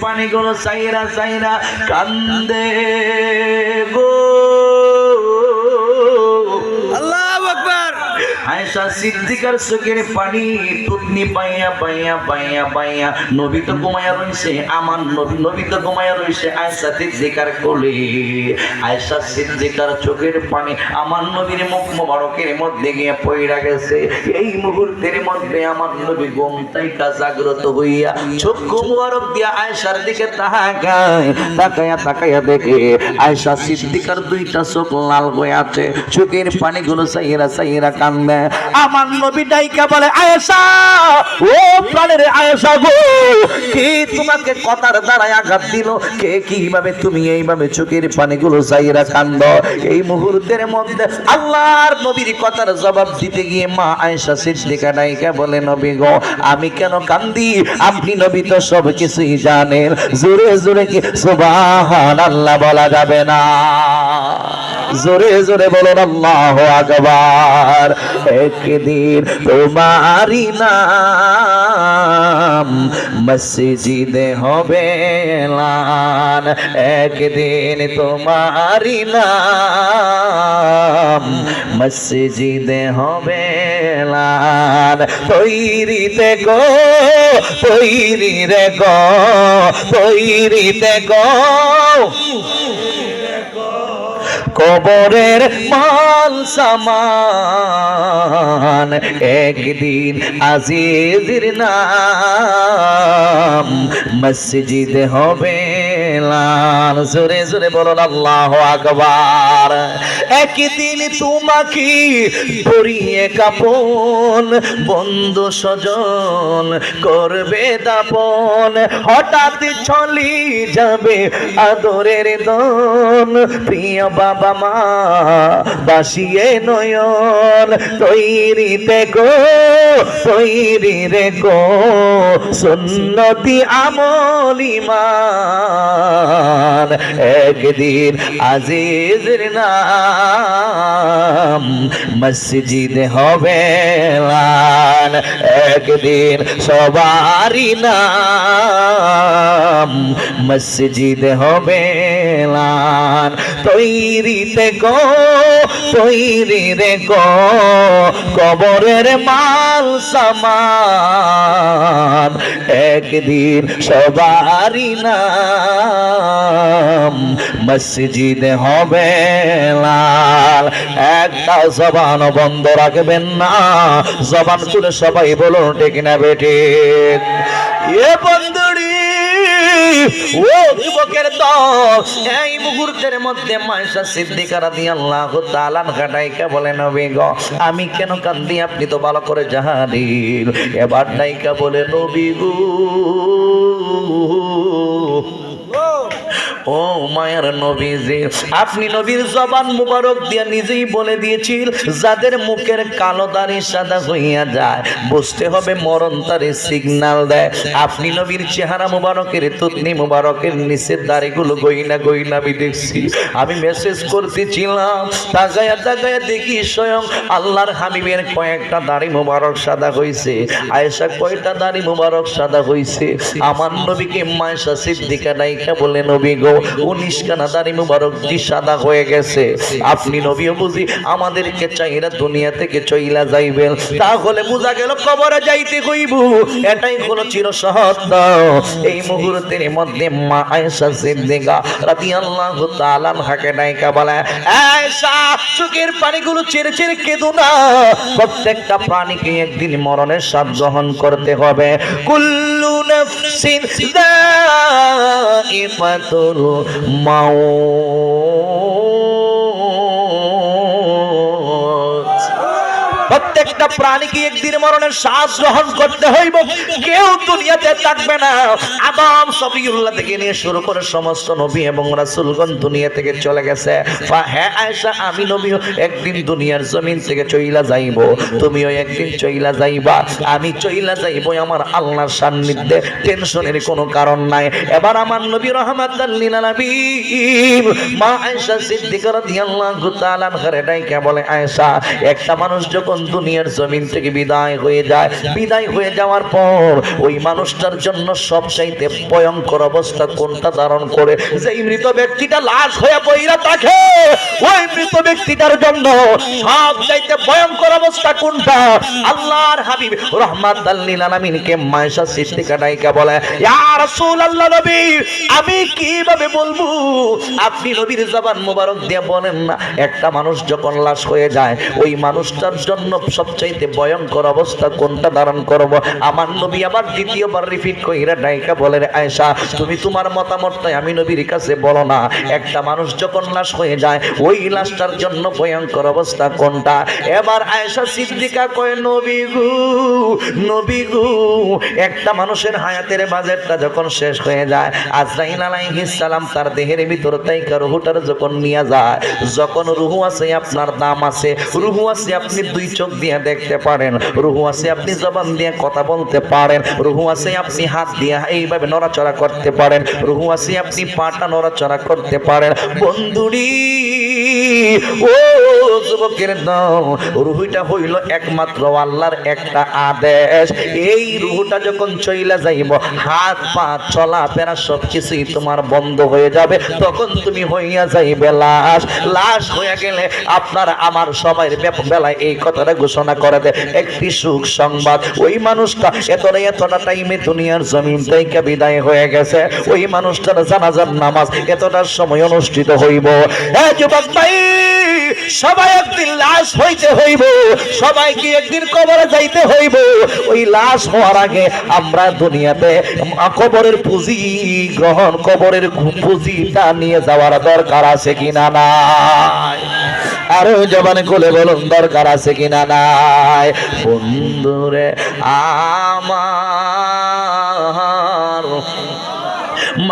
পানিগুলো চাইরা চাইরা কান্দে গো। সিদ্দিকার চোখের পানি পাইয়া পাইয়া পাইয়া পাইয়া নবী তো রইছে, আমার নবী নবী তো রইছে, আয়েশা সিদ্দিকার কোলে। আয়েশা সিদ্দিকার চোখের পানি আমার নবীর মুখ মোবারকের মধ্যে গিয়ে পইরা গেছে। এই মুহূর্তের মধ্যে আমার নবী ঘুম তাইকা জাগ্রত হইয়া চক্ষু মোবারক দিয়া আয়েশার দিকে তাকায়, তাকায়া তাকায়া দেখে আয়েশা সিদ্দিকার দুইটা চোখ লাল হয়ে আছে। চোখের পানিগুলো সাইরা সাইরা কান্দে। আমার নবী ডাইকা বলে, আয়েশা, ও প্রাণের আয়েশা গো, কে তোমাকে কথার দ্বারায় আঘাত দিল? কে কীভাবে তুমি এইভাবে চোখের পানিগুলো সাইরা কান্দ? এই মুহূর্তের মধ্যে আল্লাহর নবীর কথার জবাব দিতে গিয়ে মা আয়েশা সিদ্দিকা ডাইকা বলে, নবী গো, আমি কেন কান্দি? আপনি নবী তো সব কিছুই জানেন। জোরে জোরে কি সুবহান আল্লাহ বলা যাবে না? জোরে জোরে বলুন, আল্লাহ আকবার। একদিন তোমারি নাম মসজিদে হবে লান একদিন তোমারি নাম মসজিদে হবে লান তৈরিতে গো তৈরি রে গো তৈরিতে গো কবরের মাল সামান। একদিন আজিজির নাম মসজিদ হবে। লাল, জোরে জোরে বলুন, আল্লাহ আকবার। একদিন তোমাকে পরিয়ে কাপন, বন্ধু স্বজন করবে দাপন। হঠাৎ চলি যাবে আদরের দন, প্রিয় বাবা মা বাসিয়ে নয়ন। তৈরিতে গো তৈরি রে গো সুন্নতি আমলিমান একদিন আজিজের নাম মসজিদ হবে একদিন সবারই নাম মসজিদ হবে লান তৈরিতে গো তৈরি রে গো কবরের মাল সামান। একদিন সবারই নাম মসজিদ হবে লাল। একটা জবান বন্ধ রাখবেন না। জবান তুলে সবাই বলুন, ঠিক না বেটে এ বন্ধুরি ও যুবকের দল এই মুহূর্তের মধ্যে মাইশা সিদ্দিকা রাদিয়াল্লাহু তাআলা বলে, নবী গো, আমি কেন কান্দি আপনি তো ভালো করে জানেন এবার নাইকা বলে, নবী গো ও মায়ের নবীজি আপনি নবীর জবান মুবারক দিয়া নিজেই বলে দিয়েছিল, যাদের মুখের কালো দাড়ি সাদা হইয়া যায়, বুঝতে হবে মরণ তারে সিগনাল দেয়। আপনি নবীর চেহারা মুবারকের তুতনি মুবারকের নিচের দাড়িগুলো গইনা গইনা আমি দেখছি। আমি মেসেজ করতেছিলাম, তাকায়া তাকায়া দেখি স্বয়ং আল্লাহর হাবিবের কয়েকটা দাড়ি মুবারক সাদা হইছে। আয়েশা কয়টা দাড়ি মুবারক সাদা হইছে? আমার নবীকে মায়েশা সিদ্দিকা নাইকা বলে নবী গো, উনিশ খানা দাড়ি মুবারক জি সাদা হয়ে গেছে। আপনি নবীও বুঝি আমাদেরকে চাইরা দুনিয়া থেকে চইলা যাইবেন। তাহলে বুঝা গেল কবরে যাইতে হইব। এটাই হলো চির সহজ এই মুহূর্তের মধ্যে মা আয়েশা সিদ্দিকা রাদিয়াল্লাহু তাআলা হাকে নাইকা বলে, আয়েশা, চোখের পানিগুলো ছেড়ে ছেড়ে কেঁদো না। প্রত্যেকটা প্রাণীকে একদিন মরণের স্বাদ গ্রহণ করতে হবে। কুল্লু নাফসিন দাইফাতুল মাউত প্রত্যেকটা প্রাণীকে একদিন মরণের শ্বাস গ্রহণ করতে হইব। কেউ দুনিয়াতে থাকবে না। আদম, সফিউল্লাহ থেকে নিয়ে শুরু করে সমস্ত নবী এবং রাসূলগণ দুনিয়া থেকে চলে গেছে। হ্যাঁ আয়েশা, আমি নবীও একদিন দুনিয়ার জমিন থেকে চইলা যাইব। তুমিও একদিন চইলা যাইবা। আমি চইলা যাইব আমার আল্লাহর সান্নিধ্যে। টেনশনের কোনো কারণ নাই। এবার আমার নবী রহমাতাল লিল আলামিন মা আয়েশা সিদ্দিকা রাদিয়াল্লাহু তাআলা ঘরে ডাইকা বলে, আয়েশা, একটা মানুষ যখন দুনিয়ার জমিন থেকে বিদায় হয়ে যায়। বিদায় হয়ে যাওয়ার পর ওই মানুষটার জন্য সব চাইতে ভয়ঙ্কর অবস্থা কোনটা ধারণ করে? যে মৃত ব্যক্তিটা লাশ হয়ে বইরা থাকে, ওই মৃত ব্যক্তিটার জন্য সব চাইতে ভয়ঙ্কর অবস্থা কোনটা? আল্লাহর হাবিব রহমাত আল্লিল আলামিনকে মায়েশা সিদ্দিকা ডাইকা বলে, ইয়া রাসূলুল্লাহ নবী, আমি কীভাবে বলব? আপনি নবীর জবান মোবারক দিয়ে বলেন না। একটা মানুষ যখন লাশ হয়ে যায়, ওই মানুষটার জন্য সবচাইতে ভয়ঙ্কর অবস্থা কোনটা ধারণ করব? আমার নবী আবার দ্বিতীয়বার রিপিট কইরা ডাইকা বলে, রে আয়েশা, তুমি তোমার মতামতটাই আমি নবীর কাছে বলো না। একটা মানুষ যখন লাশ হয়ে যায়, ওই লাশটার জন্য ভয়ঙ্কর অবস্থা কোনটা? এবার আয়েশা সিদ্দিকা কয়, নবী গু নবী গু। একটা মানুষের হায়াতের বাজেটটা যখন শেষ হয়ে যায়, আজরাইল আলাইহিস সালাম তার দেহের ভিতর তাইকা রুহুটার যখন নিয়ে যায়, যখন রুহু আছে, আপনার দাম আছে, রুহু আছে, আপনি দুই চোখ দিয়ে দেখতে পারেন। রুহু আছে, আপনি জবান দিয়ে কথা বলতে পারেন। রুহু আছে, আপনি হাত দিয়ে এইভাবে নড়াচড়া করতে পারেন। রুহু আছে, আপনি পাটা নড়াচড়া করতে পারেন। বন্ধুরি, ও যুবকের দাও রুহুটা হইল একমাত্র আল্লাহর একটা আদেশ। এই রুহুটা যখন চইলা যাইব, হাত, পা, চলা, ফেরা সব কিছুই তোমার বন্ধ হয়ে যাবে। তখন তুমি হইয়া যাইবে লাশ। লাশ হয়ে গেলে আপনার আমার সবাই বেলায় এই কথাটা ঘোষণা করে দেয়। একটি সুখ সংবাদ, ওই মানুষটা এতটা এতটা টাইমে দুনিয়ার জমিন থেকে বিদায় হয়ে গেছে। ওই মানুষটার জানাজার নামাজ এতটার সময় অনুষ্ঠিত হইব। হ্যাঁ যুবক ভাই, সবাই একদিন লাশ হইতে হইব, সবাইকে একদিন কবরে যাইতে হইব। ওই লাশ হওয়ার আগে আমরা দুনিয়াতে কবরের পুঁজি গ্রহণ, কবরের পুঁজিটা নিয়ে যাওয়ার দরকার আছে কিনা নাই? আরও জবান কোলে বলুন দরকার আছে কিনা নাই? বন্ধুরে আমার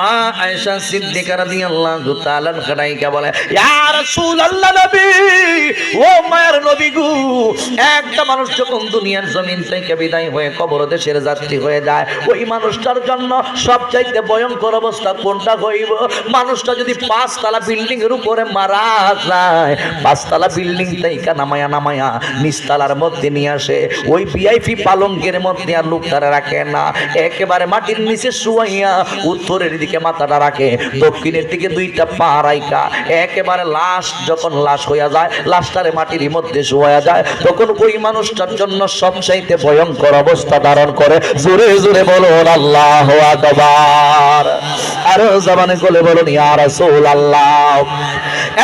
মা আয়েশা সিদ্দিকা রাদিয়াল্লাহু তাআলা বলে, ইয়া রাসূলুল্লাহ নবী, ও মায়ের নবী একটা মানুষ যখন দুনিয়ার জমিন থেকে বিদায় হয়ে কবর দেশের যাত্রী হয়ে যায়, ওই মানুষটার জন্য সবচাইতে ভয়ঙ্কর অবস্থা কোনটা হইব? মানুষটা যদি পাঁচতলা বিল্ডিং এর উপরে মারা যায়, পাঁচতলা বিল্ডিং থেকে নামায়া নামায়া মধ্যে নিয়ে আসে, ওই ভিআইপি পালঙ্কের মধ্যে আর লোকটারা রাখে না, একেবারে মাটির নিচে শুয়াইয়া উত্তরের দিকে মাথাটা রাখে, দক্ষিণের দিকে দুইটা পা রাইকা একেবারে লাশ যখন লাশ হইয়া যায়, লাশটারে মাটির মধ্যে শুয়া যায়, তখন ওই মানুষটার জন্য সবচাইতে ভয়ঙ্কর অবস্থা ধারণ করে, জোরে জোরে বলো আল্লাহ আকবার। আরও জবানে কোলে বলুন, ইয়া রাসূলুল্লাহ।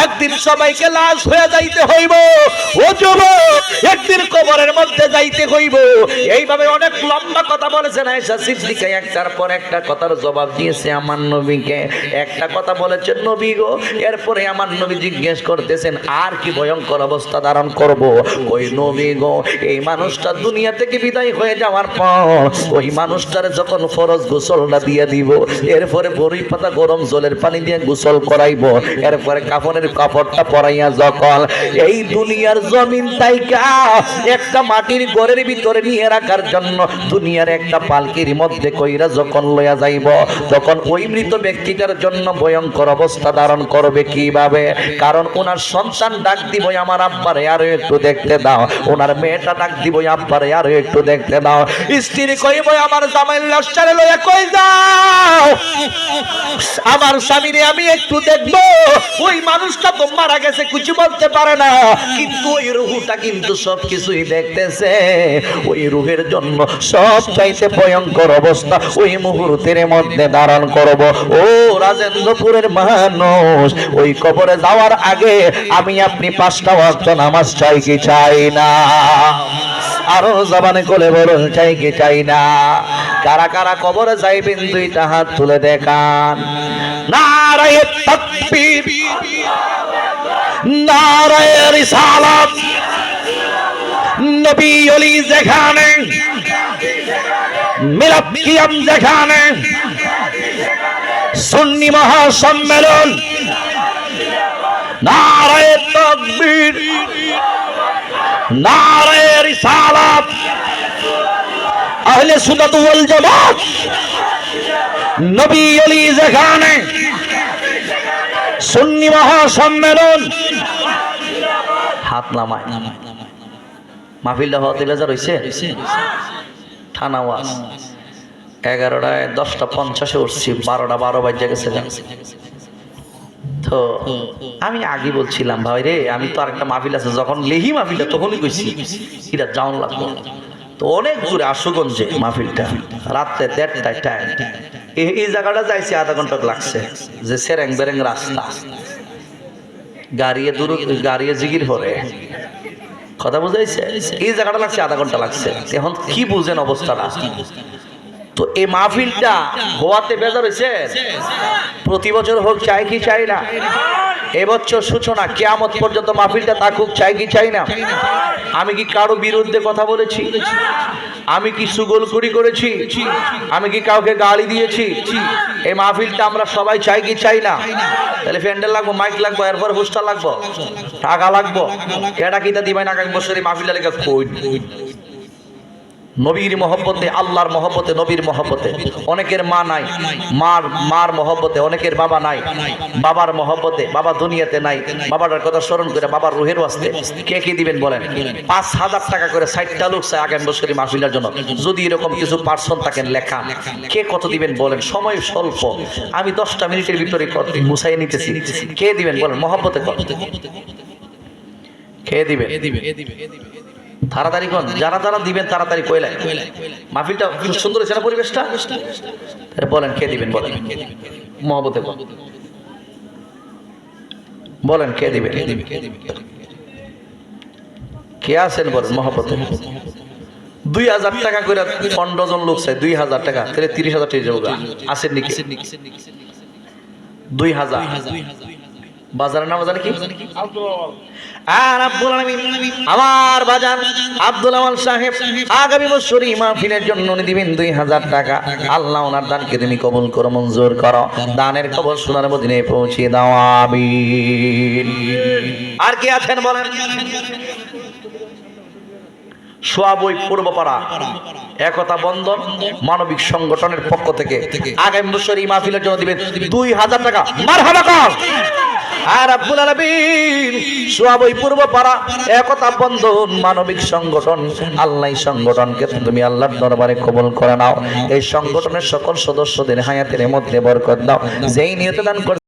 একদিন সবাইকে লাশ হয়ে যাইতে হইব। ও যুবক, একদিন কবরের মধ্যে যাইতে হইব। এইভাবে অনেক লম্বা কথা বলেছেন আয়েশা সিদ্দিকা। একটার পর একটা কথার জবাব দিয়েছে আমার নবীকে। একটা কথা বলেছেন, নবী গো, এরপরে আমার নবী জিজ্ঞেস করতেছেন, আর কি ভয়ঙ্কর অবস্থা ধারণ করব? ওই নবী গো, এই মানুষটা দুনিয়া থেকে বিদায় হয়ে যাওয়ার পর, ওই মানুষটার যখন ফরজ গোসলটা দিয়ে দিব, এরপরে বড়ি পাতা গরম জলের পানি দিয়ে গোসল করাইব, এরপরে কাফনের কাপড়টা পরাইয়া যখন এই দুনিয়ার জমিন তাইকা একটা মাটির ঘরের ভিতরে নিয়ে রাখার জন্য দুনিয়ার একটা পালকির মধ্যে কইরা যখন লইয়া যাইব, তখন ওই মৃত ব্যক্তিটার জন্য ভয়ঙ্কর অবস্থা ধারণ করবে কীভাবে? কারণ ওনার সন্তান ডাক দিব, আমার আব্বারে আরও একটু দেখতে দাও। ওনার মেয়েটা ডাক দিব, আব্বারে আরও একটু দেখতে দাও। স্ত্রী কইব, আমার জামাই লাশটারে লইয়া কই যাও? আমার স্বামীরে আমি একটু দেখব। ওই মানুষটা তো মারা গেছে, কিছু বলতে পারে না। কিন্তু ওই রুহুটা কিন্তু সব কিছুই দেখতেছে। ওই রুহের জন্য সব চাইতে ভয়ঙ্কর অবস্থা। ওই মুহূর্তের মধ্যে ধারণ করব। ও রাজেন্দ্রপুরের মানুষ, ওই কবরে যাওয়ার আগে আমি আপনি পাঁচটা ওয়াক্ত নামাজ চাই কি চাই না? আরও জবানে কোলে বলুন, চাই কি চাই না? কারা কারা কবরে যাইবেন, দুইটা হাত তুলে দেখান। নারায়ে তাকবীর। নারায়ে রিসালাত। নবী অলি যেখানে, মিলাদ কিয়াম যেখানে, সুন্নি মহাসম্মেলন। নারায়ে তাকবীর। নারায়ে রিসালাত। আহলে সুন্নাত ওয়াল জামাত। নবী অলি যেখানে সুন্নি মহাসম্মেলন। হাত নামায়। মাহফিলটা হওয়াতে বেজার হয়েছে থানা ওয়াজ। এগারোটায় দশটা পঞ্চাশে উঠছি, বারোটা বারো বাজে গেছে তো আমি আগে বলছিলাম, ভাই রে, আমি তো আরেকটা মাহফিল আছে, যখন লেহি মাহফিলটা তখনই কইছি। এটা যাওয়ান লাগবো। তো অনেক দূরে, আশুগঞ্জে মাহফিলটা। রাত্রে দেড়টায়। টাইম এই- জায়গাটা যাইছে আধা ঘণ্টা লাগছে, যে সেরেং বেরেং রাস্তা। গাড়িয়ে দূর, গাড়িয়ে জিগির হরে। কথা বুঝাইছে? এই জায়গাটা লাগছে, আধা ঘণ্টা লাগছে। এখন কি বুঝেন অবস্থাটা? তো এই মাহফিলটা হওয়াতে বেজার হয়েছে প্রতি বছর হোক, চাই কি চাই না? এবছর সূচনা কেয়ামত পর্যন্ত মাহফিলটা থাকুক, চাই কি চাই না? আমি কি কারও বিরুদ্ধে কথা বলেছি? আমি কি সুগোলকুড়ি করেছি? আমি কি কাউকে গালি দিয়েছি? এই মাহফিলটা আমরা সবাই চাই কি চাই না? তাহলে প্যান্ডেল লাগবো, মাইক লাগবো এরপর হোস্টার লাগবো? টাকা লাগবো? কেটা কিতা দিবেন আগামী বছর এই মাহফিলটা লেগে কই? নবীর মহব্বতে, আল্লাহর মহব্বতে, নবীর মহব্বতে। অনেকের মা নাই, মার মার মহব্বতে, অনেকের বাবা নাই। বাবার মহব্বতে, বাবা দুনিয়াতে নাই। বাবার কথা স্মরণ করে বাবার রুহের আসতে কে কে দিবেন বলেন? পাঁচ হাজার টাকা করে ষাটটা লোক চাই আগামী বছরই মাহফিলের জন্য। যদি এরকম কিছু পার্সন থাকেন, লেখা, কে কত দিবেন বলেন? সময় স্বল্প। আমি দশটা মিনিটের ভিতরে মুছাই নিতেছি। কে দিবেন বলেন? মহব্বতে কত? কে দিবেন? তাড়াতাড়ি কোন যারা যারা দিবেন তাড়াতাড়ি কইলাই মাহফিলটা সুন্দর হয়েছে না পরিবেশটা? বলেন কে দিবেন বলেন। মহব্বতে বল। বলেন কে দিবেন? কে আছেন বলেন মহব্বতে? দুই হাজার টাকা করে জন লোক চাই দুই হাজার টাকা তাহলে তিরিশ হাজার টাকা আসেন নাকি? দুই হাজার। বাজারের নাম জানে কি? আর আব্দুল আলামিন আমার বাজার আব্দুল আওয়াল সাহেব। আগামী বছরই মাহফিলের জন্য উনি দিবেন দুই হাজার টাকা। আল্লাহ ওনার দানকে তুমি কবুল করো মঞ্জুর করো। দানের খবর শোনার মদিনে পৌঁছে দাও আমিন। আর কি আছেন বলেন? সোয়াবই পূর্বপাড়া। একতা বন্ধন মানবিক সংগঠনের পক্ষ থেকে। আগামী বছর এই মাহফিলের জন্য দিবেন দুই হাজার টাকা। মার কর। আর আব্দুল আলমিন সোয়াবই পূর্বপাড়া একতা বন্ধন, মানবিক সংগঠন, আল্লাহ সংগঠনকে তুমি আল্লাহর দরবারে কবল করে নাও। এই সংগঠনের সকল সদস্যদের হায়াতের মধ্যে বরকত দাও। যেই নিয়ত দান